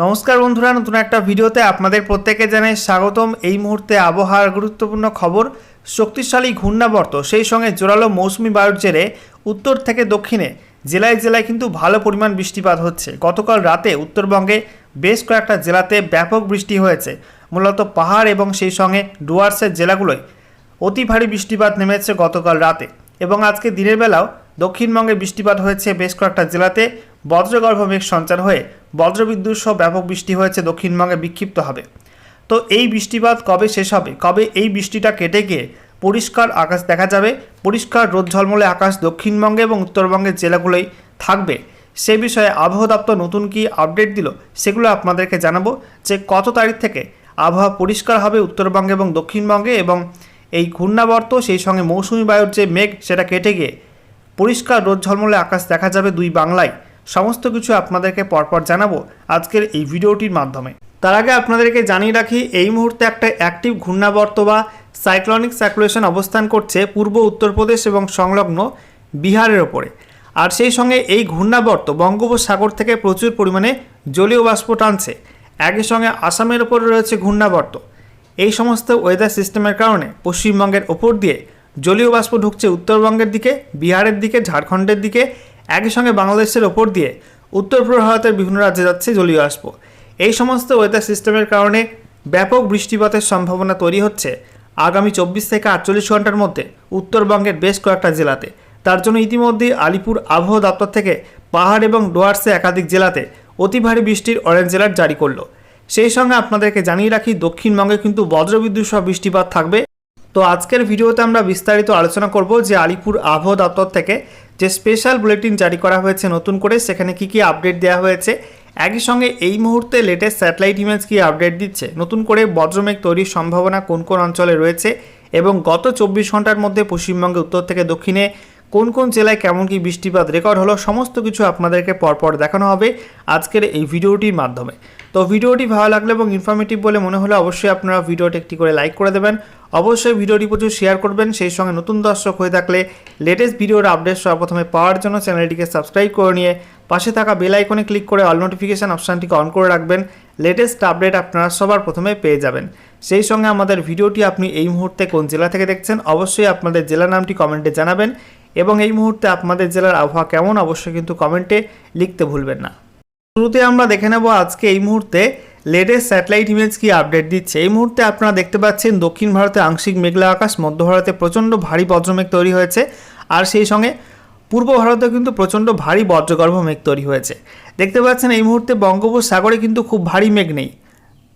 নমস্কার বন্ধুরা, নতুন একটা ভিডিওতে আপনাদের প্রত্যেকে জানাই স্বাগতম। এই মুহূর্তে আবহাওয়ার গুরুত্বপূর্ণ খবর, শক্তিশালী ঘূর্ণাবর্ত, সেই সঙ্গে জোরালো মৌসুমি বায়ুর জেরে উত্তর থেকে দক্ষিণে, জেলায় জেলায় কিন্তু ভালো পরিমাণ বৃষ্টিপাত হচ্ছে। গতকাল রাতে উত্তরবঙ্গে বেশ কয়েকটা জেলাতে ব্যাপক বৃষ্টি হয়েছে। মূলত পাহাড় এবং সেই সঙ্গে ডুয়ার্সের জেলাগুলোয় অতি ভারী বৃষ্টিপাত নেমেছে গতকাল রাতে। এবং আজকে দিনের বেলাও দক্ষিণবঙ্গে বৃষ্টিপাত হয়েছে বেশ কয়েকটা জেলাতে। বজ্রগর্ভ মেঘ সঞ্চার হয়ে বজ্রবিদ্যুৎ সহ ব্যাপক বৃষ্টি হয়েছে দক্ষিণবঙ্গে বিক্ষিপ্ত হবে। তো এই বৃষ্টিপাত কবে শেষ হবে? কবে এই বৃষ্টিটা কেটে গিয়ে পরিষ্কার আকাশ দেখা যাবে? পরিষ্কার রোদ ঝলমলে আকাশ দক্ষিণবঙ্গে এবং উত্তরবঙ্গের জেলাগুলোই থাকবে। সে বিষয়ে আবহাওয়া দপ্তর নতুন কি আপডেট দিল সেগুলো আপনাদেরকে জানাব যে কত তারিখ থেকে আবহাওয়া পরিষ্কার হবে উত্তরবঙ্গে এবং দক্ষিণবঙ্গে এবং এই ঘূর্ণাবর্ত সেই সঙ্গে মৌসুমি বায়ুর যে মেঘ সেটা কেটে গিয়ে পরিষ্কার রোদ ঝলমলে আকাশ দেখা যাবে দুই বাংলায়। সমস্ত কিছু আপনাদেরকে পরপর জানাব আজকের এই ভিডিওটির মাধ্যমে। তার আগে আপনাদেরকে জানিয়ে রাখি, এই মুহূর্তে একটা অ্যাক্টিভ ঘূর্ণাবর্ত বা সাইক্লনিক সার্কুলেশন অবস্থান করছে পূর্ব উত্তরপ্রদেশ এবং সংলগ্ন বিহারের ওপরে। আর সেই সঙ্গে এই ঘূর্ণাবর্ত বঙ্গোপসাগর থেকে প্রচুর পরিমাণে জলীয় বাষ্প টানছে। একই সঙ্গে আসামের ওপরে রয়েছে ঘূর্ণাবর্ত। এই সমস্ত ওয়েদার সিস্টেমের কারণে পশ্চিমবঙ্গের ওপর দিয়ে জলীয় বাষ্প ঢুকছে উত্তরবঙ্গের দিকে, বিহারের দিকে, ঝাড়খণ্ডের দিকে, একই সঙ্গে বাংলাদেশের ওপর দিয়ে উত্তর পূর্ব ভারতের বিভিন্ন রাজ্যে যাচ্ছে জলীয় বাষ্প। এই সমস্ত ওয়েদার সিস্টেমের কারণে ব্যাপক বৃষ্টিপাতের সম্ভাবনা তৈরি হচ্ছে আগামী চব্বিশ থেকে আটচল্লিশ ঘণ্টার মধ্যে উত্তরবঙ্গের বেশ কয়েকটা জেলাতে। তার জন্য ইতিমধ্যেই আলিপুর আবহাওয়া দপ্তর থেকে পাহাড় এবং ডোয়ার্সে একাধিক জেলাতে অতি ভারী বৃষ্টির অরেঞ্জ অ্যালার্ট জারি করল। সেই সঙ্গে আপনাদেরকে জানিয়ে রাখি, দক্ষিণবঙ্গে কিন্তু বজ্রবিদ্যুৎ সহ বৃষ্টিপাত থাকবে। তো আজকের ভিডিওতে আমরা বিস্তারিত আলোচনা করব যে আলিপুর আবহাওয়া দপ্তর থেকে যে স্পেশাল বুলেটিন জারি করা হয়েছে নতুন করে, সেখানে কি কি আপডেট দেওয়া হয়েছে, একই সঙ্গে এই মুহূর্তে লেটেস্ট স্যাটেলাইট ইমেজ কি আপডেট দিচ্ছে, নতুন করে বজ্রমেঘ তৈরির সম্ভাবনা কোন কোন অঞ্চলে রয়েছে, এবং গত চব্বিশ ঘণ্টার মধ্যে পশ্চিমবঙ্গে উত্তর থেকে দক্ষিণে কোন কোন জেলায় কেমন কি বৃষ্টিপাত রেকর্ড হলো, সমস্ত কিছু আপনাদেরকে পরপর দেখানো হবে আজকের এই ভিডিওটির মাধ্যমে। তো ভিডিওটি ভালো লাগলে এবং ইনফরমেটিভ বলে মনে হলে অবশ্যই আপনারা ভিডিওটি একটি করে লাইক করে দেবেন। অবশ্যই ভিডিওটি প্রচুর শেয়ার করবেন, সেই সঙ্গে নতুন দর্শক হয়ে থাকলে লেটেস্ট ভিডিওর আপডেট সর্বপ্রথমে পাওয়ার জন্য চ্যানেলটিকে সাবস্ক্রাইব করে নিয়ে পাশে থাকা বেল আইকনে ক্লিক করে অল নোটিফিকেশান অপশানটিকে অন করে রাখবেন। লেটেস্ট আপডেট আপনারা সবার প্রথমে পেয়ে যাবেন। সেই সঙ্গে আমাদের ভিডিওটি আপনি এই মুহূর্তে কোন জেলা থেকে দেখছেন, অবশ্যই আপনাদের জেলা নামটি কমেন্টে জানাবেন। এবং এই মুহূর্তে আপনাদের জেলার আবহাওয়া কেমন, অবশ্যই কিন্তু কমেন্টে লিখতে ভুলবেন না। শুরুতে আমরা দেখে নেব আজকে এই মুহূর্তে লেটেস্ট স্যাটেলাইট ইমেজ কি আপডেট দিচ্ছে। এই মুহূর্তে আপনারা দেখতে পাচ্ছেন দক্ষিণ ভারতে আংশিক মেঘলা আকাশ, মধ্য ভারতে প্রচণ্ড ভারী বজ্রমেঘ তৈরি হয়েছে আর সেই সঙ্গে পূর্ব ভারতে কিন্তু প্রচণ্ড ভারী বজ্রগর্ভ মেঘ তৈরি হয়েছে। দেখতে পাচ্ছেন এই মুহূর্তে বঙ্গোপসাগরে কিন্তু খুব ভারী মেঘ নেই।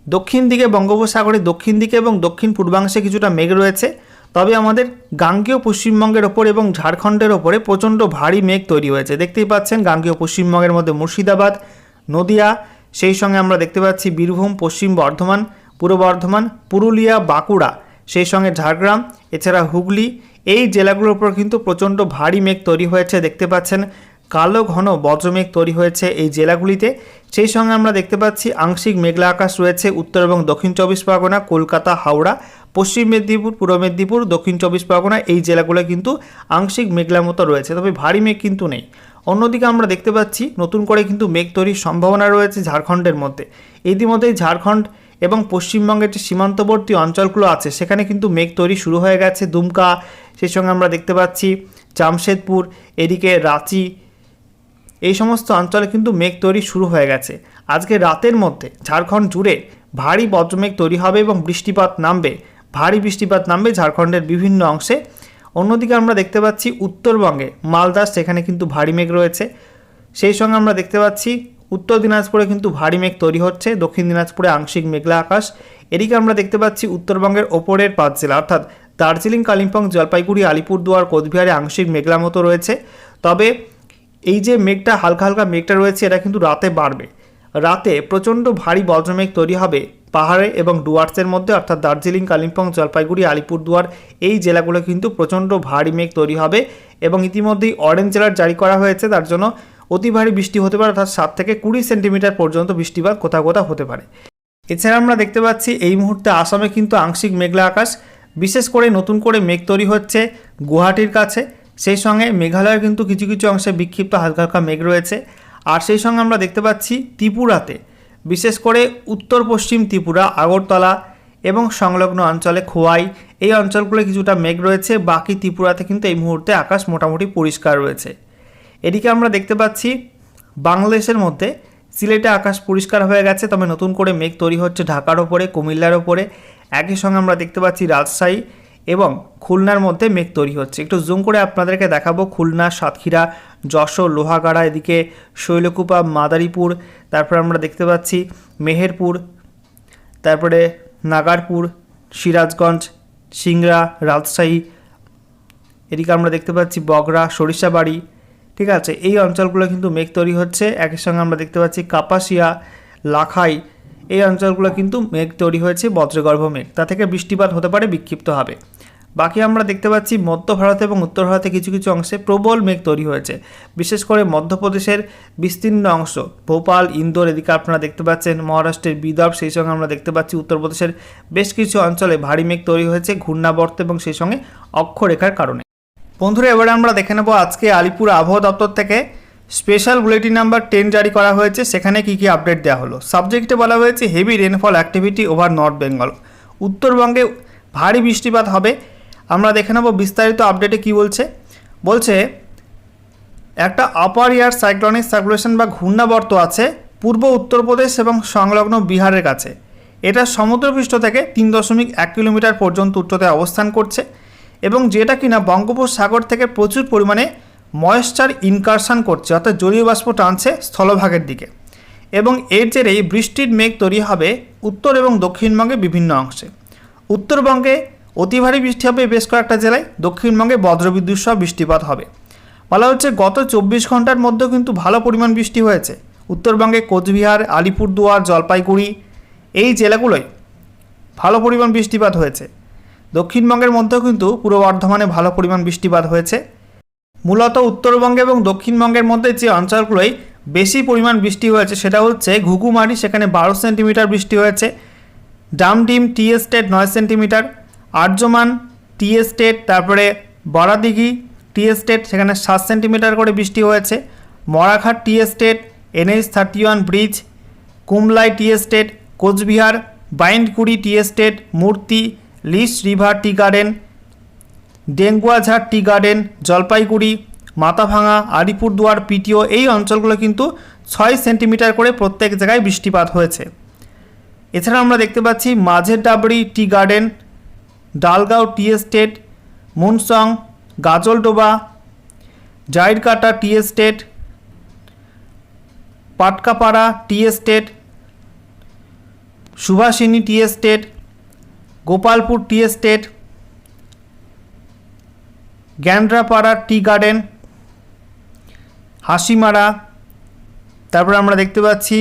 দক্ষিণ দিকে, বঙ্গোপসাগরে দক্ষিণ দিকে এবং দক্ষিণ পূর্বাংশে কিছুটা মেঘ রয়েছে। তবে আমাদের গাঙ্গেয় পশ্চিমবঙ্গের ওপর এবং ঝাড়খণ্ডের ওপরে প্রচণ্ড ভারী মেঘ তৈরি হয়েছে। দেখতেই পাচ্ছেন গাঙ্গেয় পশ্চিমবঙ্গের মধ্যে মুর্শিদাবাদ, নদিয়া, সেই সঙ্গে আমরা দেখতে পাচ্ছি বীরভূম, পশ্চিম বর্ধমান, পূর্ব বর্ধমান, পুরুলিয়া, বাঁকুড়া, সেই সঙ্গে ঝাড়গ্রাম, এছাড়া হুগলি। এই জেলাগুলোর উপর কিন্তু প্রচণ্ড ভারী মেঘ তৈরি হয়েছে। দেখতে পাচ্ছেন কালো ঘন বজ্রমেঘ তৈরি হয়েছে এই জেলাগুলিতে। সেই সঙ্গে আমরা দেখতে পাচ্ছি আংশিক মেঘলা আকাশ রয়েছে উত্তর এবং দক্ষিণ চব্বিশ পরগনা, কলকাতা, হাওড়া, পশ্চিম মেদিনীপুর, পূর্ব মেদিনীপুর, দক্ষিণ চব্বিশ পরগনা এই জেলাগুলো কিন্তু আংশিক মেঘলার মতো রয়েছে, তবে ভারী মেঘ কিন্তু নেই। অন্যদিকে আমরা দেখতে পাচ্ছি নতুন করে কিন্তু মেঘ তৈরির সম্ভাবনা রয়েছে ঝাড়খণ্ডের মধ্যে। ইতিমধ্যেই ঝাড়খণ্ড এবং পশ্চিমবঙ্গের যে সীমান্তবর্তী অঞ্চলগুলো আছে, সেখানে কিন্তু মেঘ তৈরি শুরু হয়ে গেছে দুমকা। সেই সঙ্গে আমরা দেখতে পাচ্ছি জামশেদপুর, এদিকে রাঁচি এই সমস্ত অঞ্চলে কিন্তু মেঘ তৈরি শুরু হয়ে গেছে। আজকে রাতের মধ্যে ঝাড়খণ্ড জুড়ে ভারী বজ্রমেঘ তৈরি হবে এবং বৃষ্টিপাত নামবে। ভারী বৃষ্টিপাত নামবে ঝাড়খণ্ডের বিভিন্ন অংশে। অন্যদিকে আমরা দেখতে পাচ্ছি উত্তরবঙ্গে মালদা, সেখানে কিন্তু ভারী মেঘ রয়েছে। সেই সঙ্গে আমরা দেখতে পাচ্ছি উত্তর দিনাজপুরে কিন্তু ভারী মেঘ তৈরি হচ্ছে। দক্ষিণ দিনাজপুরে আংশিক মেঘলা আকাশ। এদিকে আমরা দেখতে পাচ্ছি উত্তরবঙ্গের ওপরের পাঁচ জেলা, অর্থাৎ দার্জিলিং, কালিম্পং, জলপাইগুড়ি, আলিপুরদুয়ার, কোচবিহারে আংশিক মেঘলা মতো রয়েছে। তবে এই যে মেঘটা, হালকা হালকা মেঘটা রয়েছে, এটা কিন্তু রাতে বাড়বে। রাতে প্রচণ্ড ভারী বজ্রমেঘ তৈরি হবে পাহাড়ে এবং ডুয়ার্সের মধ্যে, অর্থাৎ দার্জিলিং, কালিম্পং, জলপাইগুড়ি, আলিপুরদুয়ার, এই জেলাগুলো কিন্তু প্রচণ্ড ভারী মেঘ তৈরি হবে এবং ইতিমধ্যেই অরেঞ্জ অ্যালার্ট জারি করা হয়েছে। তার জন্য অতি ভারী বৃষ্টি হতে পারে, অর্থাৎ সাত থেকে কুড়ি সেন্টিমিটার পর্যন্ত বৃষ্টিপাত কোথাও কোথাও হতে পারে। এছাড়া আমরা দেখতে পাচ্ছি, এই মুহূর্তে আসামে কিন্তু আংশিক মেঘলা আকাশ। বিশেষ করে নতুন করে মেঘ তৈরি হচ্ছে গুয়াহাটির কাছে। সেই সঙ্গে মেঘালয়ের কিন্তু কিছু কিছু অংশে বিক্ষিপ্ত হালকা হালকা মেঘ রয়েছে। আর সেই সঙ্গে আমরা দেখতে পাচ্ছি ত্রিপুরাতে, বিশেষ করে উত্তর পশ্চিম ত্রিপুরা, আগরতলা এবং সংলগ্ন অঞ্চলে খোয়াই, এই অঞ্চলগুলো কিছুটা মেঘ রয়েছে। বাকি ত্রিপুরাতে কিন্তু এই মুহূর্তে আকাশ মোটামুটি পরিষ্কার রয়েছে। এদিকে আমরা দেখতে পাচ্ছি বাংলাদেশের মধ্যে সিলেটে আকাশ পরিষ্কার হয়ে গেছে, তবে নতুন করে মেঘ তৈরি হচ্ছে ঢাকার ওপরে, কুমিল্লার ওপরে। একই সঙ্গে আমরা দেখতে পাচ্ছি রাজশাহী এবং খুলনার মধ্যে মেঘ তৈরি হচ্ছে। একটু জুম করে আপনাদেরকে দেখাবো খুলনা, সাতক্ষীরা, যশোর, লোহাগাড়া, এদিকে শৈলকুপা, মাদারীপুর, তারপর আমরা দেখতে পাচ্ছি মেহেরপুর, তারপরে নাগারপুর, সিরাজগঞ্জ, সিংড়া, রাজশাহী, এদিকে আমরা দেখতে পাচ্ছি বগরা, সরিষাবাড়ি, ঠিক আছে? এই অঞ্চলগুলো কিন্তু মেঘ তৈরি হচ্ছে। একই সঙ্গে আমরা দেখতে পাচ্ছি কাপাসিয়া, লাখাই, এই অঞ্চলগুলো কিন্তু মেঘ তৈরি হয়েছে, বজ্রগর্ভ মেঘ। তা থেকে বৃষ্টিপাত হতে পারে, বিক্ষিপ্ত হবে। বাকি আমরা দেখতে পাচ্ছি মধ্য ভারত এবং উত্তর ভারতে কিছু কিছু অংশে প্রবল মেঘ তৈরি হয়েছে। বিশেষ করে মধ্যপ্রদেশের বিস্তীর্ণ অংশ, ভোপাল, ইন্দোর এদিকে আপনারা দেখতে পাচ্ছেন, মহারাষ্ট্রের বিদর্ভ, সেই সঙ্গে আমরা দেখতে পাচ্ছি উত্তরপ্রদেশের বেশ কিছু অঞ্চলে ভারী মেঘ তৈরি হয়েছে ঘূর্ণাবর্ত এবং সেই সঙ্গে অক্ষরেখার কারণে। বন্ধুরা, এবারে আমরা দেখে নেব আজকে আলিপুর আবহাওয়া দপ্তর থেকে স্পেশাল বুলেটিন নাম্বার টেন জারি করা হয়েছে। সেখানে কি কি আপডেট দেওয়া হলো? সাবজেক্টে বলা হয়েছে heavy rainfall activity over north Bengal. উত্তরবঙ্গে ভারী বৃষ্টিপাত হবে। আমরা দেখে নেব বিস্তারিত আপডেটে কি বলছে। বলছে, একটা আপার ইয়ার সাইক্লনিক সার্কুলেশন বা ঘূর্ণাবর্ত আছে পূর্ব উত্তরপ্রদেশ এবং সংলগ্ন বিহারের কাছে। এটা সমুদ্রপৃষ্ঠ থেকে তিন দশমিক এক কিলোমিটার পর্যন্ত উচ্চতায় অবস্থান করছে এবং যেটা কিনা বঙ্গোপসাগর থেকে প্রচুর পরিমাণে ময়েশ্চার ইনকারশন করছে, অর্থাৎ জলীয় বাষ্প টানছে স্থলভাগের দিকে। এবং এর জেরেই বৃষ্টির মেঘ তৈরি হবে উত্তর এবং দক্ষিণবঙ্গে বিভিন্ন অংশে। উত্তরবঙ্গে অতি ভারী বৃষ্টি হবে বেশ কয়েকটা জেলায়। দক্ষিণবঙ্গে বজ্রবিদ্যুৎ সহ বৃষ্টিপাত হবে। বলা হচ্ছে, গত চব্বিশ ঘণ্টার মধ্যেও কিন্তু ভালো পরিমাণ বৃষ্টি হয়েছে। উত্তরবঙ্গে কোচবিহার, আলিপুরদুয়ার, জলপাইগুড়ি এই জেলাগুলোয় ভালো পরিমাণ বৃষ্টিপাত হয়েছে। দক্ষিণবঙ্গের মধ্যেও কিন্তু পূর্ব বর্ধমানে ভালো পরিমাণ বৃষ্টিপাত হয়েছে। মূলত উত্তরবঙ্গে এবং দক্ষিণবঙ্গের মধ্যে যে অঞ্চলগুলোয় বেশি পরিমাণ বৃষ্টি হয়েছে সেটা হচ্ছে ঘুঘুমারি, সেখানে বারো সেন্টিমিটার বৃষ্টি হয়েছে। ডামডিম, টি এস্টেট নয় সেন্টিমিটার। আর্যমান টি এস্টেট তারপরে বড়াদিঘি টি এস্টেট সেখানে সাত সেন্টিমিটার করে বৃষ্টি হয়েছে। Moraghat tea estate NH thirty one bridge Kumlai tea estate Cooch Behar, Baintgoorie tea estate Murti, Lish river tea garden Denguajhar tea garden, Jalpaiguri, Mathabhanga, Alipurduar, পিটিও, এই অঞ্চলগুলো কিন্তু ছয় সেন্টিমিটার করে প্রত্যেক জায়গায় বৃষ্টিপাত হয়েছে। এছাড়া আমরা দেখতে পাচ্ছি মাঝের Dabri tea garden Dalgaon tea estate, Munsong, Gajoldoba, Jairkata tea estate, Patkapara tea estate, Subhasini tea estate, Gopalpur tea estate Gandrapara tea garden, Hasimara, তারপরে আমরা দেখতে পাচ্ছি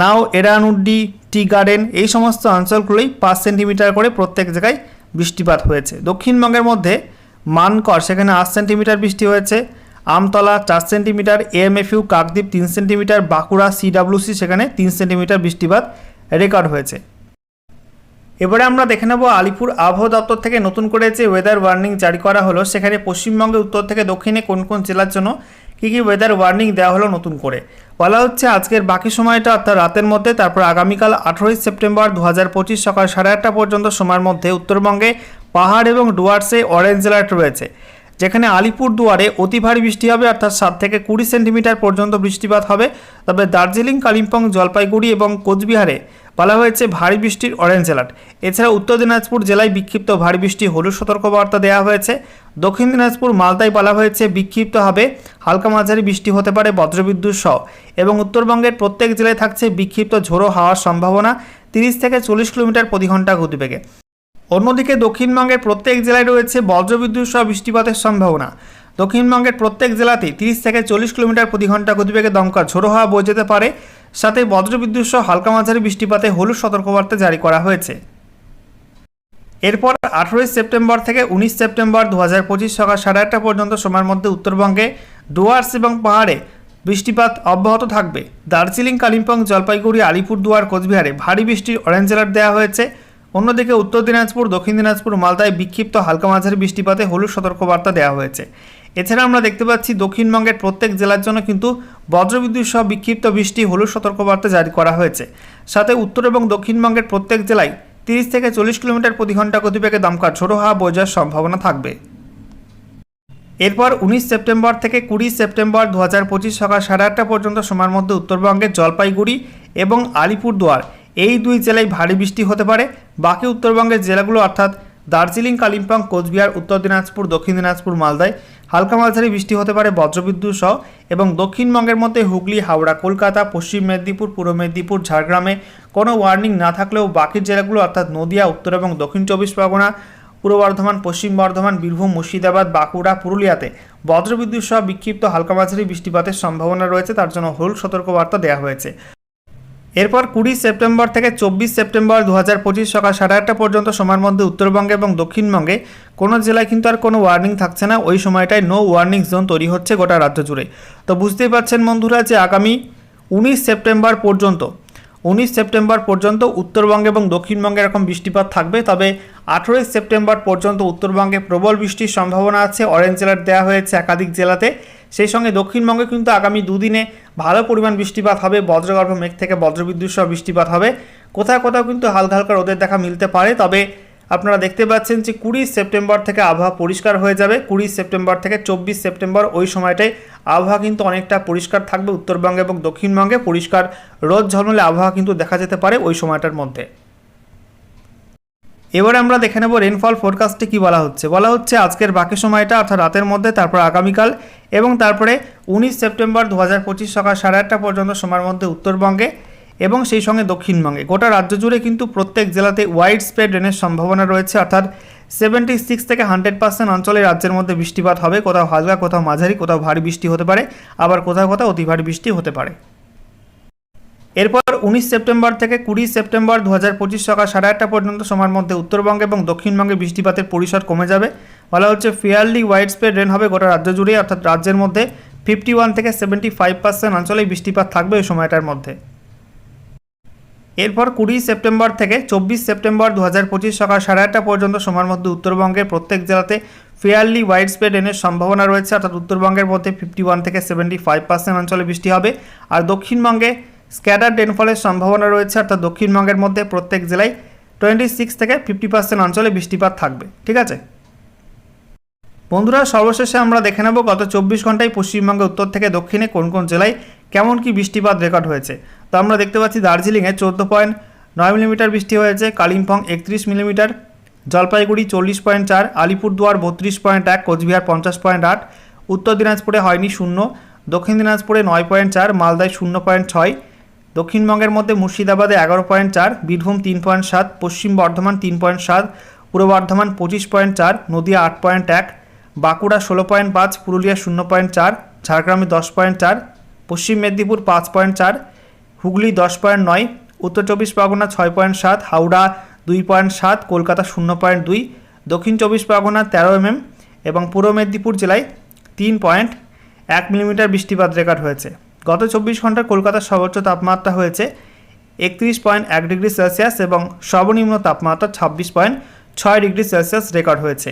নাও এরানুড্ডি টি গার্ডেন। এই সমস্ত অঞ্চলগুলোই পাঁচ সেন্টিমিটার করে প্রত্যেক জায়গায় বৃষ্টিপাত হয়েছে। দক্ষিণবঙ্গের মধ্যে মানকর, সেখানে আট সেন্টিমিটার বৃষ্টি হয়েছে। আমতলা চার সেন্টিমিটার, এএমএফইউ, কাকদ্বীপ তিন সেন্টিমিটার, বাঁকুড়া সিডাব্লিউসি, সেখানে তিন সেন্টিমিটার বৃষ্টিপাত রেকর্ড হয়েছে। এবারে আমরা দেখে নেব আলিপুর আবহাওয়া দপ্তর থেকে নতুন করে যে ওয়েদার ওয়ার্নিং জারি করা হলো, সেখানে পশ্চিমবঙ্গের উত্তর থেকে দক্ষিণে কোন কোন জেলার জন্য কী কী ওয়েদার ওয়ার্নিং দেওয়া হলো নতুন করে। বলা হচ্ছে আজকের বাকি সময়টা অর্থাৎ রাতের মধ্যে, তারপর আগামীকাল আঠেরোই সেপ্টেম্বর দু হাজার পঁচিশ সকাল সাড়ে আটটা পর্যন্ত সময়ের মধ্যে উত্তরবঙ্গে পাহাড় এবং ডুয়ার্সে অরেঞ্জ অ্যালার্ট রয়েছে, যেখানে আলিপুর দুয়ারে অতি ভারী বৃষ্টি হবে, অর্থাৎ সাত থেকে কুড়ি সেন্টিমিটার পর্যন্ত বৃষ্টিপাত হবে। তবে দার্জিলিং, কালিম্পং, জলপাইগুড়ি এবং কোচবিহারে বলা হয়েছে, ভারী বৃষ্টির অরেঞ্জ অ্যালার্ট এছাড়া উত্তর দিনাজপুর জেলায় বিক্ষিপ্ত ভারী বৃষ্টি হলুদ সতর্কবার্তা দেওয়া হয়েছে। দক্ষিণ দিনাজপুর মালদায় বলা হয়েছে, বিক্ষিপ্ত হবে, হালকা মাঝারি বৃষ্টি হতে পারে বজ্রবিদ্যুৎ সহ। এবং উত্তরবঙ্গের প্রত্যেক জেলায় থাকছে বিক্ষিপ্ত ঝোড়ো হাওয়ার সম্ভাবনা, তিরিশ থেকে চল্লিশ কিলোমিটার প্রতি ঘণ্টা গতিবেগে। অন্যদিকে দক্ষিণবঙ্গের প্রত্যেক জেলায় রয়েছে বজ্রবিদ্যুৎ সহ বৃষ্টিপাতের সম্ভাবনা। দক্ষিণবঙ্গের প্রত্যেক জেলাতেই তিরিশ থেকে চল্লিশ কিলোমিটার প্রতি ঘণ্টা গতিবেগে দমকা ঝোড়ো হাওয়া বয়ে যেতে পারে। সাথে বজ্রবিদ্যুৎ সহ হালকা মাঝারি বৃষ্টিপাতে হলুদ সতর্কবার্তা জারি করা হয়েছে। এরপর আঠেরোই সেপ্টেম্বর থেকে উনিশ সেপ্টেম্বর দু হাজার পঁচিশ সকাল সাড়ে আটটা পর্যন্ত সময়ের মধ্যে উত্তরবঙ্গে ডুয়ার্স এবং পাহাড়ে বৃষ্টিপাত অব্যাহত থাকবে। দার্জিলিং, কালিম্পং, জলপাইগুড়ি, আলিপুরদুয়ার, কোচবিহারে ভারী বৃষ্টির অরেঞ্জ অ্যালার্ট দেওয়া হয়েছে। অন্যদিকে উত্তর দিনাজপুর, দক্ষিণ দিনাজপুর, মালদায় বিক্ষিপ্ত হালকা মাঝারি বৃষ্টিপাতে হলুদ সতর্কবার্তা দেওয়া হয়েছে। এছাড়া আমরা দেখতে পাচ্ছি দক্ষিণবঙ্গের প্রত্যেক জেলার জন্য কিন্তু বজ্রবিদ্যুৎ সহ বিক্ষিপ্ত বৃষ্টি হলুদ সতর্কবার্তা জারি করা হয়েছে। সাথে উত্তর এবং দক্ষিণবঙ্গের প্রত্যেক জেলায় তিরিশ থেকে চল্লিশ কিলোমিটার প্রতি ঘণ্টা গতিবেগে দমকা ছোটো হাওয়া বয়ে সম্ভাবনা থাকবে। এরপর উনিশ সেপ্টেম্বর থেকে কুড়ি সেপ্টেম্বর দু হাজার পঁচিশ সকাল সাড়ে আটটা পর্যন্ত সময়ের মধ্যে উত্তরবঙ্গের জলপাইগুড়ি এবং আলিপুরদুয়ার এই দুই জেলায় ভারী বৃষ্টি হতে পারে। বাকি উত্তরবঙ্গের জেলাগুলো অর্থাৎ দার্জিলিং, কালিম্পং, কোচবিহার, উত্তর দিনাজপুর, দক্ষিণ দিনাজপুর, মালদায় হালকা মাঝারি বৃষ্টি হতে পারে বজ্রবিদ্যুৎ সহ এবং দক্ষিণবঙ্গের মধ্যে হুগলি, হাওড়া, কলকাতা, পশ্চিম মেদিনীপুর, পূর্ব মেদিনীপুর, ঝাড়গ্রামে কোনো ওয়ার্নিং না থাকলেও বাকি জেলাগুলো অর্থাৎ নদিয়া, উত্তর এবং দক্ষিণ চব্বিশ পরগনা, পূর্ব বর্ধমান, পশ্চিম বর্ধমান, বীরভূম, মুর্শিদাবাদ, বাঁকুড়া, পুরুলিয়াতে বজ্রবিদ্যুৎ সহ বিক্ষিপ্ত হালকা মাঝারি বৃষ্টিপাতের সম্ভাবনা রয়েছে, তার জন্য হলুদ সতর্কবার্তা দেওয়া হয়েছে। এরপর কুড়ি সেপ্টেম্বর থেকে চব্বিশ সেপ্টেম্বর দু হাজার পঁচিশ সকাল সাড়ে আটটা পর্যন্ত সময়ের মধ্যে উত্তরবঙ্গে এবং দক্ষিণবঙ্গে কোনো জেলায় কিন্তু আর কোনো ওয়ার্নিং থাকছে না। ওই সময়টায় নো ওয়ার্নিং জোন তৈরি হচ্ছে গোটা রাজ্য জুড়ে। তো বুঝতেই পারছেন বন্ধুরা যে আগামী উনিশ সেপ্টেম্বর পর্যন্ত, উনিশ সেপ্টেম্বর পর্যন্ত উত্তরবঙ্গে এবং দক্ষিণবঙ্গে এরকম বৃষ্টিপাত থাকবে। তবে আঠেরোই সেপ্টেম্বর পর্যন্ত উত্তরবঙ্গে প্রবল বৃষ্টির সম্ভাবনা আছে। অরেঞ্জ অ্যালার্ট দেওয়া হয়েছে একাধিক জেলাতে। সেই সঙ্গে দক্ষিণবঙ্গে কিন্তু আগামী দুদিনে ভালো পরিমাণ বৃষ্টিপাত হবে, বজ্রগর্ভ মেঘ থেকে বজ্রবিদ্যুৎ সহ বৃষ্টিপাত হবে। কোথাও কোথাও কিন্তু হালকা হালকা রোদের দেখা মিলতে পারে, তবে আপনারা দেখতে পাচ্ছেন যে কুড়ি সেপ্টেম্বর থেকে আবহাওয়া পরিষ্কার হয়ে যাবে। কুড়ি সেপ্টেম্বর থেকে চব্বিশ সেপ্টেম্বর ওই সময়টায় আবহাওয়া কিন্তু অনেকটা পরিষ্কার থাকবে উত্তরবঙ্গে এবং দক্ষিণবঙ্গে। পরিষ্কার রোদ ঝলমলে আবহাওয়া কিন্তু দেখা যেতে পারে ওই সময়টার মধ্যে। এবারে আমরা দেখে নেব রেনফল ফোরকাস্টে কি বলা হচ্ছে। বলা হচ্ছে আজকের বাকি সময়টা অর্থাৎ রাতের মধ্যে, তারপর আগামীকাল এবং তারপরে উনিশ সেপ্টেম্বর দু হাজার পঁচিশ সকাল সাড়ে আটটা পর্যন্ত সময়ের মধ্যে উত্তরবঙ্গে এবং সেই সঙ্গে দক্ষিণবঙ্গে। গোটা রাজ্য জুড়ে কিন্তু প্রত্যেক জেলাতে ওয়াইড স্প্রেড রেনের সম্ভাবনা রয়েছে। অর্থাৎ সেভেন্টি সিক্স থেকে হান্ড্রেড পার্সেন্ট অঞ্চলে রাজ্যের মধ্যে বৃষ্টিপাত হবে। কোথাও হালকা, কোথাও মাঝারি, কোথাও ভারী বৃষ্টি হতে পারে। আবার কোথাও কোথাও অতি ভারী বৃষ্টি হতে পারে। এরপর উনিশ সেপ্টেম্বর থেকে কুড়ি সেপ্টেম্বর দু হাজার পঁচিশ সকাল সাড়ে আটটা পর্যন্ত সময়ের মধ্যে উত্তরবঙ্গে এবং দক্ষিণবঙ্গে বৃষ্টিপাতের পরিসর কমে যাবে। বলা হচ্ছে ফেয়ারলি ওয়াইড স্প্রেড রেন হবে গোটা রাজ্য জুড়ে, অর্থাৎ রাজ্যের মধ্যে ফিফটি ওয়ান থেকে সেভেন্টি ফাইভ পার্সেন্ট অঞ্চলেই বৃষ্টিপাত থাকবে এই সময়টার মধ্যে। এরপর কুড়ি সেপ্টেম্বর থেকে চব্বিশ সেপ্টেম্বর দু হাজার পঁচিশ সকাল সাড়ে আটটা পর্যন্ত সময়ের মধ্যে উত্তরবঙ্গের প্রত্যেক জেলাতে ফেয়ারলি ওয়াইড স্প্রেড রেনের সম্ভাবনা রয়েছে, অর্থাৎ উত্তরবঙ্গের মধ্যে ফিফটি ওয়ান থেকে সেভেন্টি ফাইভ পার্সেন্ট অঞ্চলে বৃষ্টি হবে। আর দক্ষিণবঙ্গে স্ক্যাটার রেনফলের সম্ভাবনা রয়েছে, অর্থাৎ দক্ষিণবঙ্গের মধ্যে প্রত্যেক জেলায় টোয়েন্টি সিক্স থেকে ফিফটি পার্সেন্ট অঞ্চলে বৃষ্টিপাত থাকবে, ঠিক আছে? বন্ধুরা, সর্বশেষে আমরা দেখে নেব গত চব্বিশ ঘন্টায় পশ্চিমবঙ্গের উত্তর থেকে দক্ষিণে কোন কোন জেলায় কেমন কি বৃষ্টিপাত রেকর্ড হয়েছে। তো আমরা দেখতে পাচ্ছি দার্জিলিংয়ে চোদ্দ পয়েন্ট নয় মিলিমিটার বৃষ্টি হয়েছে, কালিম্পং একত্রিশ মিলিমিটার, জলপাইগুড়ি চল্লিশ পয়েন্ট চার, আলিপুরদুয়ার বত্রিশ পয়েন্ট এক, কোচবিহার পঞ্চাশ পয়েন্ট আট, উত্তর দিনাজপুরে হয়নি শূন্য, দক্ষিণ দিনাজপুরে নয় পয়েন্ট চার, মালদায় শূন্য পয়েন্ট ছয় দক্ষিণবঙ্গের মধ্যে মুর্শিদাবাদে এগারো পয়েন্ট চার, বীরভূম তিন পয়েন্ট সাত, পশ্চিম বর্ধমান তিন পয়েন্ট সাত, পূর্ব বর্ধমান পঁচিশ পয়েন্ট চার, নদীয়া আট পয়েন্ট এক, বাঁকুড়া ষোলো পয়েন্ট পাঁচ, পুরুলিয়া শূন্য পয়েন্ট চার, ঝাড়গ্রামে দশ পয়েন্ট চার, পশ্চিম মেদিনীপুর পাঁচ পয়েন্ট চার, হুগলি দশ পয়েন্ট নয়, উত্তর চব্বিশ পরগনা ছয় পয়েন্ট সাত, হাওড়া দুই পয়েন্ট সাত, কলকাতা শূন্য পয়েন্ট দুই, দক্ষিণ চব্বিশ পরগনা তেরো এমএম এবং পূর্ব মেদিনীপুর জেলায় তিন পয়েন্ট এক মিলিমিটার বৃষ্টিপাত রেকর্ড হয়েছে। গত চব্বিশ ঘন্টায় কলকাতার সর্বোচ্চ তাপমাত্রা হয়েছে একত্রিশ পয়েন্ট এক ডিগ্রি সেলসিয়াস এবং সর্বনিম্ন তাপমাত্রা ছাব্বিশ পয়েন্ট ছয় ডিগ্রি সেলসিয়াস রেকর্ড হয়েছে।